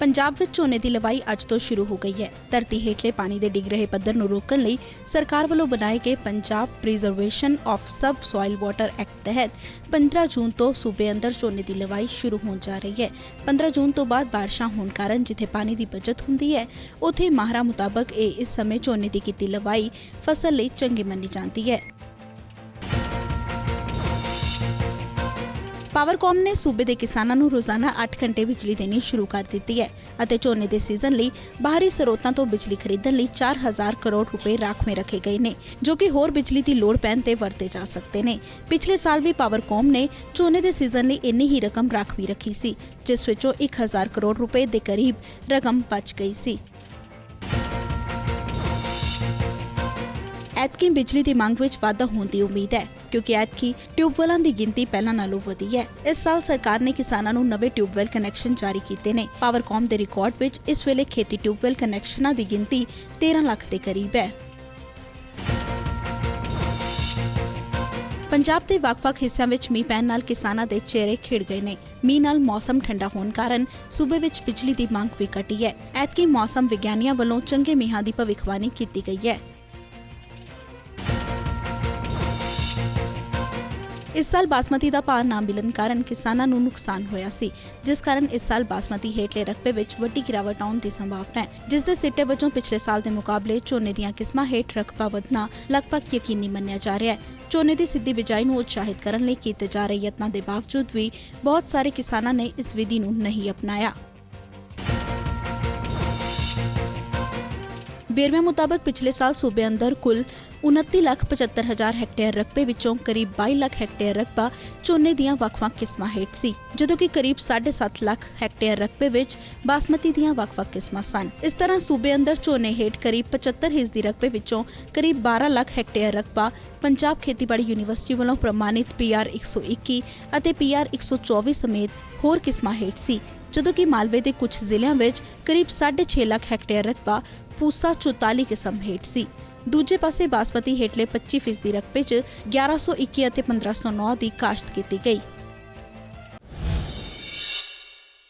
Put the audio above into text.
ਪੰਜਾਬ ਵਿੱਚ ਝੋਨੇ ਦੀ ਲਵਾਈ ਅੱਜ ਤੋਂ ਸ਼ੁਰੂ ਹੋ ਗਈ ਹੈ। ਧਰਤੀ ਹੇਠਲੇ ਪਾਣੀ ਦੇ ਡਿੱਗ ਰਹੇ ਪੱਧਰ ਨੂੰ ਰੋਕਣ ਲਈ ਸਰਕਾਰ ਵੱਲੋਂ ਬਣਾਏ ਗਏ Punjab preservation of sub soil water act ਤਹਿਤ 15 ਜੂਨ ਤੋਂ ਸੂਬੇ ਅੰਦਰ ਝੋਨੇ ਦੀ ਲਵਾਈ ਸ਼ੁਰੂ ਹੋਣ ਜਾ ਰਹੀ ਹੈ। 15 ਜੂਨ ਤੋਂ ਬਾਅਦ ਬਾਰਿਸ਼ਾਂ ਹੋਣ ਕਾਰਨ ਜਿੱਥੇ ਪਾਣੀ ਦੀ ਬਚਤ ਹੁੰਦੀ ਹੈ, ਉੱਥੇ ਮਾਹਰਾਂ ਮੁਤਾਬਕ ਇਹ ਇਸ ਸਮੇਂ ਝੋਨੇ ਦੀ ਕੀਤੀ ਲਵਾਈ ਫਸਲ ਲਈ ਚੰਗੀ ਮੰਨੀ ਜਾਂਦੀ ਹੈ। ਪਾਵਰਕਾਮ ਨੇ ਸੂਬੇ ਦੇ ਕਿਸਾਨਾਂ ਨੂੰ ਰੋਜ਼ਾਨਾ 8 ਘੰਟੇ ਬਿਜਲੀ ਦੇਣੀ ਸ਼ੁਰੂ ਕਰ ਦਿੱਤੀ ਹੈ ਅਤੇ ਝੋਨੇ ਦੇ ਸੀਜ਼ਨ ਲਈ ਬਾਹਰੀ ਸਰੋਤਾਂ ਤੋਂ ਬਿਜਲੀ ਖਰੀਦਣ ਲਈ 4000 ਕਰੋੜ ਰੁਪਏ ਰਾਖਵੇਂ ਰੱਖੇ ਗਏ ਨੇ, ਜੋ ਕਿ ਹੋਰ ਬਿਜਲੀ ਦੀ ਲੋੜ ਪੈਣ ਤੇ ਵਰਤੇ ਜਾ ਸਕਦੇ ਨੇ। ਪਿਛਲੇ ਸਾਲ ਵੀ ਪਾਵਰਕਾਮ ਨੇ ਝੋਨੇ ਦੇ ਸੀਜ਼ਨ ਲਈ ਇੰਨੀ ਹੀ ਰਕਮ ਰਾਖਵੀ ਰੱਖੀ ਸੀ, ਜਿਸ ਵਿੱਚੋਂ 1000 ਕਰੋੜ ਰੁਪਏ ਦੇ ਕਰੀਬ ਰਕਮ ਬਚ ਗਈ ਸੀ। ਐਤਕੀ ਬਿਜਲੀ ਦੀ ਮੰਗ ਵਿੱਚ ਵਾਧਾ ਹੋਣ ਦੀ ਉਮੀਦ ਹੈ, ਕਿਉਂਕਿ ਐਤਕੀ ਟਿਊਬਵੈਲਾਂ ਦੀ ਗਿਣਤੀ ਪਹਿਲਾਂ ਨਾਲੋਂ ਵਧੀ ਹੈ। ਇਸ ਸਾਲ ਸਰਕਾਰ ਨੇ ਕਿਸਾਨਾਂ ਨੂੰ ਨਵੇਂ ਟਿਊਬਵੈਲ ਕਨੈਕਸ਼ਨ ਜਾਰੀ ਕੀਤੇ ਨੇ। ਪਾਵਰਕਾਮ ਦੇ ਰਿਕਾਰਡ ਵਿੱਚ ਇਸ ਵੇਲੇ ਖੇਤੀ ਟਿਊਬਵੈਲ ਕਨੈਕਸ਼ਨਾਂ ਦੀ ਗਿਣਤੀ 13 ਲੱਖ ਦੇ ਕਰੀਬ ਹੈ। ਪੰਜਾਬ ਦੇ ਵੱਖ-ਵੱਖ ਹਿੱਸਿਆਂ ਵਿੱਚ ਮੀਂਹ ਪੈਣ ਨਾਲ ਕਿਸਾਨਾਂ ਦੇ ਚਿਹਰੇ ਖਿੜ ਗਏ ਨੇ। ਮੀਂਹ ਨਾਲ ਮੌਸਮ ਠੰਡਾ ਹੋਣ ਕਾਰਨ ਸੂਬੇ ਵਿੱਚ ਬਿਜਲੀ ਦੀ ਮੰਗ ਵੀ ਘਟੀ ਹੈ। ਐਤਕੀ ਮੌਸਮ ਵਿਗਿਆਨੀਆਂ ਵੱਲੋਂ ਚੰਗੇ ਮੀਂਹਾਂ ਦੀ ਭਵਿੱਖਬਾਣੀ ਕੀਤੀ ਗਈ ਹੈ। ਇਸ ਸਾਲ ਬਾਸਮਤੀ ਦਾ ਭਾਅ ਨਾ ਮਿਲਣ ਕਾਰਨ ਕਿਸਾਨਾਂ ਨੂੰ ਨੁਕਸਾਨ ਹੋਇਆ ਸੀ, ਜਿਸ ਕਾਰਨ ਇਸ ਸਾਲ ਬਾਸਮਤੀ ਹੇਠਲੇ ਰਕਬੇ ਵਿੱਚ ਵੱਡੀ ਗਿਰਾਵਟ ਆਉਣ ਦੀ ਸੰਭਾਵਨਾ ਹੈ, ਜਿਸ ਦੇ ਸਿੱਟੇ ਵਜੋਂ ਪਿਛਲੇ ਸਾਲ ਦੇ ਮੁਕਾਬਲੇ ਝੋਨੇ ਦੀਆਂ ਕਿਸਮਾਂ ਹੇਠ ਰਕਬਾ ਵਧਣਾ ਲਗਭਗ ਯਕੀਨੀ ਮੰਨਿਆ ਜਾ ਰਿਹਾ ਹੈ। ਝੋਨੇ ਦੀ ਸਿੱਧੀ ਬਿਜਾਈ ਨੂੰ ਉਤਸ਼ਾਹਿਤ ਕਰਨ ਲਈ ਕੀਤੇ ਜਾ ਰਹੇ ਯਤਨਾਂ ਦੇ ਬਾਵਜੂਦ ਵੀ ਬਹੁਤ ਸਾਰੇ ਕਿਸਾਨਾਂ ਨੇ ਇਸ ਵਿਧੀ ਨੂੰ ਨਹੀਂ ਅਪਣਾਇਆ। ਵੇਰਵਿਆਂ ਮੁਤਾਬਕ ਪਿਛਲੇ ਸਾਲ ਸੂਬੇ ਅੰਦਰ ਕੁੱਲ 29,75,000 ਹੈਕਟੇਅਰ ਰਕਬੇ ਵਿੱਚੋਂ ਕਰੀਬ 22 ਲੱਖ ਹੈਕਟੇਅਰ ਰਕਬਾ ਝੋਨੇ ਦੀਆਂ ਵੱਖ-ਵੱਖ ਕਿਸਮਾਂ ਹੇਠ ਸੀ ਜਦੋਂ ਕਿ ਕਰੀਬ 7.5 ਲੱਖ ਹੈਕਟੇਅਰ ਰਕਬੇ ਵਿੱਚ ਬਾਸਮਤੀ ਦੀਆਂ ਵੱਖ-ਵੱਖ ਕਿਸਮਾਂ ਸਨ। ਇਸ ਤਰ੍ਹਾਂ ਸੂਬੇ ਅੰਦਰ ਝੋਨੇ ਹੇਠ ਕਰੀਬ 75% ਰਕਬੇ ਵਿੱਚੋਂ ਕਰੀਬ 12 ਲੱਖ ਹੈਕਟੇਅਰ ਰਕਬਾ ਪੰਜਾਬ ਖੇਤੀਬਾੜੀ ਯੂਨੀਵਰਸਿਟੀ ਵੱਲੋਂ ਪ੍ਰਮਾਣਿਤ PR 121 ਅਤੇ PR 124 ਸਮੇਤ ਹੋਰ ਕਿਸਮਾਂ ਹੇਠ ਸੀ ਜਦੋਂ ਕਿ ਮਾਲਵੇ ਦੇ ਕੁਝ ਜ਼ਿਲ੍ਹਿਆਂ ਵਿੱਚ ਕਰੀਬ 6.5 ਲੱਖ ਹੈਕਟੇਅਰ ਰਕਬਾ ਪੂਸਾ 44 ਕਿਸਮ ਹੇਠ ਸੀ। ਦੂਜੇ ਪਾਸੇ ਬਾਸਮਤੀ ਹੇਠਲੇ 25% ਰਕਬੇ 'ਚ 1121 ਅਤੇ 1509 ਦੀ ਕਾਸ਼ਤ ਕੀਤੀ ਗਈ।